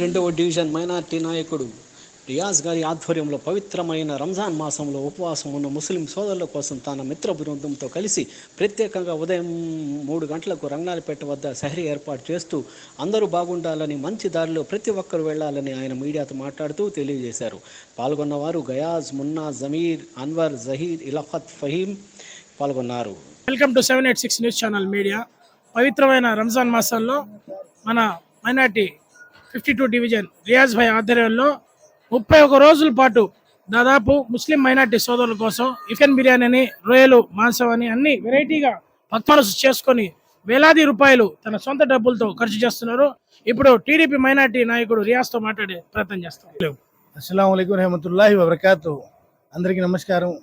రెండవ division minority నాయకుడు రియాజ్ గారి ఆధ్వర్యంలో పవిత్రమైన రంజాన్ మాసంలో ఉపవాసం ఉన్న ముస్లిం సోదరుల కోసం తన మిత్ర బృందంతో కలిసి ప్రత్యేకంగా ఉదయం మూడు గంటలకు రంగాలపేట వద్ద సహరీ ఏర్పాటు చేస్తూ అందరూ బాగుండాలని మంచి దారిలో ప్రతి ఒక్కరు వెళ్ళాలని ఆయన మీడియాతో మాట్లాడుతూ తెలియజేశారు. పాల్గొన్నవారు గయాజ్ మున్నా జమీర్ అన్వర్ జహీర్ ఇలఫత్ ఫహీం పాల్గొన్నారు. Welcome to seven eight six news channel media. పవిత్రమైన రంజాన్ మాసంలో మన minority fifty two division Riyaz Bhai ఆధ్వర్యంలో ముప్పై ఒక రోజుల పాటు దాదాపు ముస్లిం మైనార్టీ సోదరుల కోసం చికెన్ బిర్యానీ అని రొయ్యలు మాంసం అని అన్ని వెరైటీగా భక్తులు చేసుకొని వేలాది రూపాయలు తన సొంత డబ్బులతో ఖర్చు చేస్తున్నారు. ఇప్పుడు టీడీపీ మైనార్టీ నాయకుడు రియాజ్తో మాట్లాడే ప్రయత్నం చేస్తారు అస్సలం అయికం రహమతుల్లాహి వబర్కాతు. అందరికీ నమస్కారం.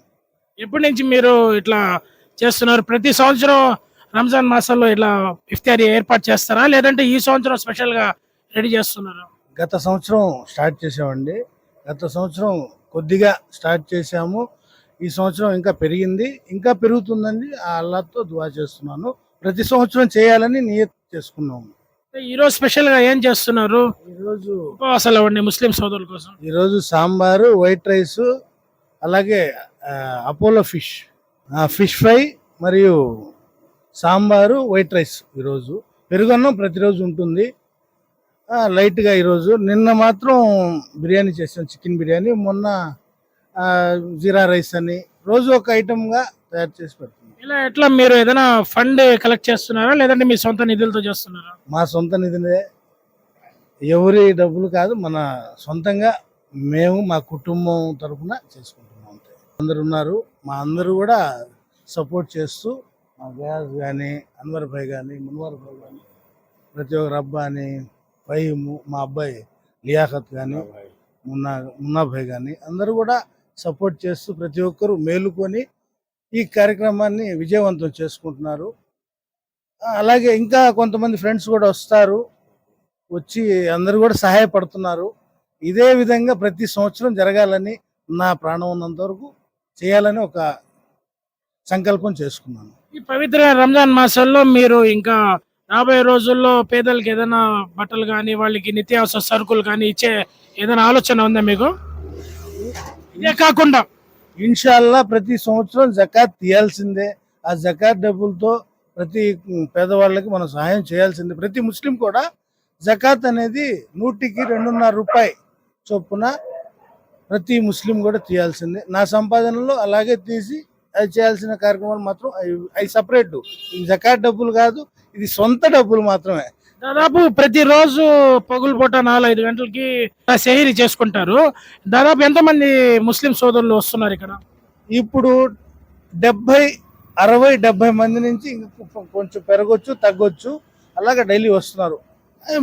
ఎప్పటి నుంచి మీరు ఇట్లా చేస్తున్నారు? ప్రతి సంవత్సరం రంజాన్ మాసంలో ఇట్లా ఇఫ్తారీ ఏర్పాటు చేస్తారా? లేదంటే ఈ సంవత్సరం స్పెషల్గా రెడీ చేస్తున్నారు. గత సంవత్సరం స్టార్ట్ చేసామండి గత సంవత్సరం కొద్దిగా స్టార్ట్ చేశాము. ఈ సంవత్సరం ఇంకా పెరిగింది. ఇంకా పెరుగుతుందండి. ఆ అల్లాతో దువా చేస్తున్నాను. ప్రతి సంవత్సరం చేయాలని నియత్ చేసుకున్నాము. ఈ రోజు స్పెషల్గా ఏం చేస్తున్నారు? ఈరోజు ఉపవాసాలు అవ్వండి ముస్లిం సోదరుల కోసం. ఈరోజు సాంబారు వైట్ రైస్ అలాగే ఆ, అపోలో ఫిష్. ఆ, ఫిష్ ఫ్రై మరియు సాంబారు వైట్ రైస్ ఈరోజు. పెరుగన్నం ప్రతిరోజు ఉంటుంది. లైట్గా ఈరోజు. నిన్న మాత్రం బిర్యానీ చేసాం చికెన్ బిర్యానీ. మొన్న జీరా రైస్ అని. రోజు ఒక ఐటమ్గా తయారు చేసి పెడుతున్నాం. ఇలా ఎట్లా మీరు ఏదైనా ఫండ్ కలెక్ట్ చేస్తున్నారా? లేదంటే మీ సొంత నిధులతో చేస్తున్నారా? మా సొంత నిధినే ఎవరి డబ్బులు కాదు మన సొంతంగా మేము మా కుటుంబం తరఫున చేసుకుంటున్నాం అంతే. అందరు ఉన్నారు. మా అందరూ కూడా సపోర్ట్ చేస్తూ మా గ్యాస్ కానీ అన్వర్ భాయ్ కానీ మున్వర్ భాయ్ కానీ ప్రతి ఒక్కరు అబ్బాని ఫహీము మా అబ్బాయి లియాఖత్ కానీ మున్నా మున్నా భాయ్ కానీ అందరూ కూడా సపోర్ట్ చేస్తూ ప్రతి ఒక్కరు మేలుకొని ఈ కార్యక్రమాన్ని విజయవంతం చేసుకుంటున్నారు. అలాగే ఇంకా కొంతమంది ఫ్రెండ్స్ కూడా వస్తారు. వచ్చి అందరూ కూడా సహాయపడుతున్నారు. ఇదే విధంగా ప్రతి సంవత్సరం జరగాలని నా ప్రాణం ఉన్నంత వరకు చేయాలని ఒక సంకల్పం చేసుకున్నాను. ఈ పవిత్ర రంజాన్ మాసంలో మీరు ఇంకా రాబోయే రోజుల్లో పేదలకు ఏదైనా బట్టలు కానీ వాళ్ళకి నిత్యావసర సరుకులు కానీ ఇచ్చే ఏదైనా ఆలోచన ఉందా మీకు? ఇదే కాకుండా ఇన్షాల్లా ప్రతి సంవత్సరం జకాత్ తీయాల్సిందే. ఆ జకాత్ డబ్బులతో ప్రతి పేదవాళ్ళకి మనం సహాయం చేయాల్సిందే. ప్రతి ముస్లిం కూడా జకాత్ అనేది నూటికి రెండున్నర రూపాయి చొప్పున ప్రతి ముస్లిం కూడా తీయాల్సిందే. నా సంపాదనలో అలాగే తీసి అది చేయాల్సిన కార్యక్రమాలు మాత్రం అవి- అవి సపరేట్ ఈ జకాత్ డబ్బులు కాదు ఇది సొంత డబ్బులు మాత్రమే. దాదాపు ప్రతిరోజు పగులు పూట నాలుగైదు గంటలకి సెహరీ చేసుకుంటారు. దాదాపు ఎంతమంది ముస్లిం సోదరులు వస్తున్నారు ఇక్కడ? ఇప్పుడు డెబ్బై అరవై డెబ్బై మంది నుంచి కొంచెం పెరగొచ్చు తగ్గొచ్చు. అలాగే డైలీ వస్తున్నారు.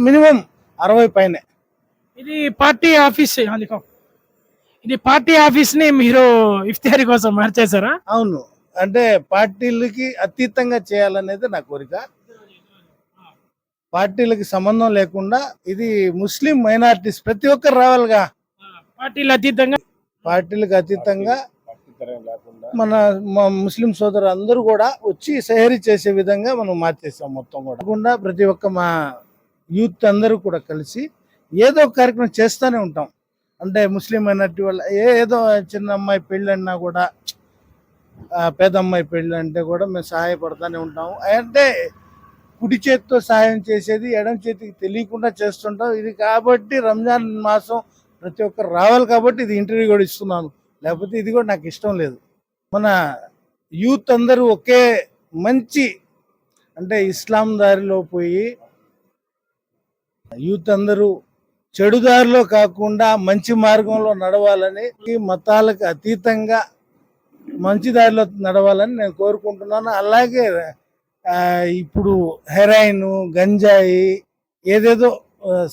మినిమం అరవై పైనే. ఇది పార్టీ ఆఫీస్ అందుకో. ఇది పార్టీ ఆఫీస్ని మీరు ఇఫ్తారీ కోసం మార్చేశారా? అవును. అంటే పార్టీలకి అతీతంగా చేయాలనేది నా కోరిక. పార్టీలకి సంబంధం లేకుండా ఇది ముస్లిం మైనారిటీస్ ప్రతి ఒక్కరు రావాలిగా. పార్టీలు అతీతంగా పార్టీలకు అతీతంగా మన ముస్లిం సోదరు అందరూ కూడా వచ్చి సహరీ చేసే విధంగా మనం మార్చేసాం మొత్తం కూడా. కాకుండా ప్రతి ఒక్క మా యూత్ అందరూ కూడా కలిసి ఏదో ఒక కార్యక్రమం చేస్తూనే ఉంటాం. అంటే ముస్లిం మైనారిటీ వల్ల ఏ- ఏదో చిన్న అమ్మాయి పెళ్ళి అన్నా కూడా ఆ, పేద అమ్మాయి పెళ్ళి అంటే కూడా మేము సహాయపడుతూనే ఉంటాము అంటే కుడి చేతితో సహాయం చేసేది ఎడం చేతికి తెలియకుండా చేస్తుంటాం ఇది కాబట్టి రంజాన్ మాసం ప్రతి ఒక్కరు రావాలి కాబట్టి ఇది ఇంటర్వ్యూ కూడా ఇస్తున్నాను. లేకపోతే ఇది కూడా నాకు ఇష్టం లేదు. మన యూత్ అందరూ ఒకే మంచి అంటే ఇస్లాం దారిలో పోయి యూత్ అందరూ చెడు దారిలో కాకుండా మంచి మార్గంలో నడవాలని ఈ మతాలకు అతీతంగా మంచి దారిలో నడవాలని నేను కోరుకుంటున్నాను. అలాగే ఇప్పుడు హెరాయిన్ గంజాయి ఏదేదో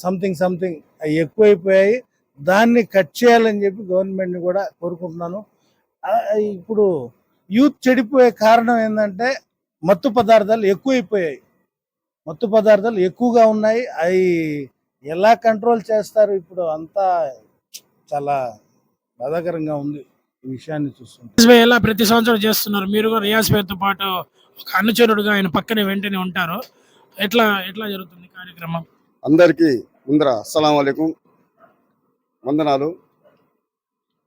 సంథింగ్ సంథింగ్ ఎక్కువైపోయాయి. దాన్ని కట్ చేయాలని చెప్పి గవర్నమెంట్ని కూడా కోరుకుంటున్నాను. ఇప్పుడు యూత్ చెడిపోయే కారణం ఏంటంటే మత్తు పదార్థాలు ఎక్కువైపోయాయి. మత్తు పదార్థాలు ఎక్కువగా ఉన్నాయి. అవి ఎలా కంట్రోల్ చేస్తారు? ఇప్పుడు అంతా చాలా బాధాకరంగా ఉంది ఈ విషయాన్ని చూస్తుంటే. ఎలా ప్రతి సంవత్సరం చేస్తున్నారు? మీరు కూడా రియాజ్ పేరుతో పాటు ఒక అనుచరుడుగా ఆయన పక్కనే వెంటనే ఉంటారు. ఎట్లా ఎట్లా జరుగుతుంది కార్యక్రమం? అందరికీ ముందర అస్సలం వందనాలు.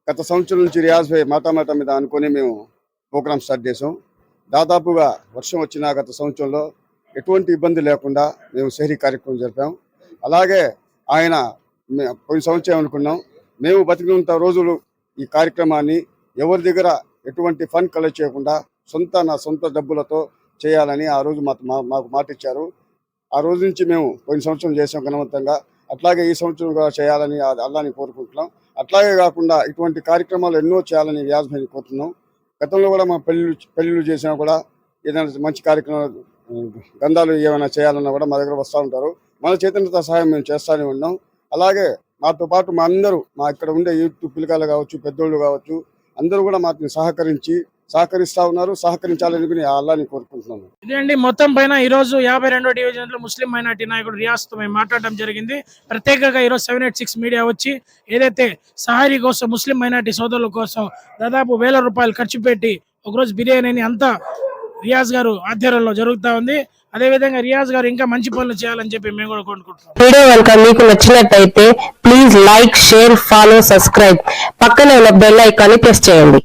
గత సంవత్సరం నుంచి రియాజ్ భాయ్ మాటామాట మీద అనుకొని మేము ప్రోగ్రామ్ స్టార్ట్ చేసాం దాదాపుగా వర్షం వచ్చిన గత సంవత్సరంలో ఎటువంటి ఇబ్బంది లేకుండా మేము శహరీ కార్యక్రమం జరిపాం. అలాగే ఆయన పోయిన సంవత్సరం అనుకున్నాం. మేము బతికినంత రోజులు ఈ కార్యక్రమాన్ని ఎవరి దగ్గర ఎటువంటి ఫండ్ కలెక్ట్ చేయకుండా సొంత నా సొంత డబ్బులతో చేయాలని ఆ రోజు మాకు మా- మాకు మాట ఇచ్చారు ఆ రోజు నుంచి మేము పోయిన సంవత్సరం చేసాం ఘనవంతంగా. అట్లాగే ఈ సంవత్సరం కూడా చేయాలని అల్లాని కోరుకుంటున్నాం. అట్లాగే కాకుండా ఇటువంటి కార్యక్రమాలు ఎన్నో చేయాలని వ్యాజ్మని కోరుతున్నాం. గతంలో కూడా మా పెళ్ళిళ్ళు పెళ్ళిళ్ళు చేసినా కూడా ఏదైనా మంచి కార్యక్రమాలు గంధాలు ఏమైనా చేయాలన్నా కూడా మా దగ్గర వస్తూ ఉంటారు. మన చైతన్యత సహాయం మేము చేస్తూనే ఉన్నాం. అలాగే మాతో పాటు మా అందరూ మా ఇక్కడ ఉండే యూత్ పిల్లకాయలు కావచ్చు పెద్దోళ్ళు కావచ్చు అందరూ కూడా మాకు సహకరించి సహకరిస్తా ఉన్నారు సహకరించాలని అల్లాని కోరుకుంటున్నాను. ఇదే అండి మొత్తం పైన ఈ రోజు యాభై రెండో డివిజన్లో ముస్లిం మైనార్టీ నాయకుడు రియాజ్తో మేము మాట్లాడడం జరిగింది. ప్రత్యేకంగా ఈరోజు సెవెన్ ఎయిట్ సిక్స్ మీడియా వచ్చి ఏదైతే సహారీ కోసం ముస్లిం మైనార్టీ సోదరుల కోసం దాదాపు వేల రూపాయలు ఖర్చు పెట్టి ఒకరోజు బిర్యానీని అంతా రియాజ్ గారు ఆధ్వర్యంలో జరుగుతా ఉంది. అదే విధంగా రియాజ్ గారు ఇంకా మంచి పనులు చేయాలని చెప్పి మేము కూడా కోరుకుంటున్నాం. వీడియో కనుక మీకు నచ్చినట్టయితే please like share follow subscribe. పక్కనే ఉన్న బెల్ ఐకాన్ని ప్రెస్ చేయండి.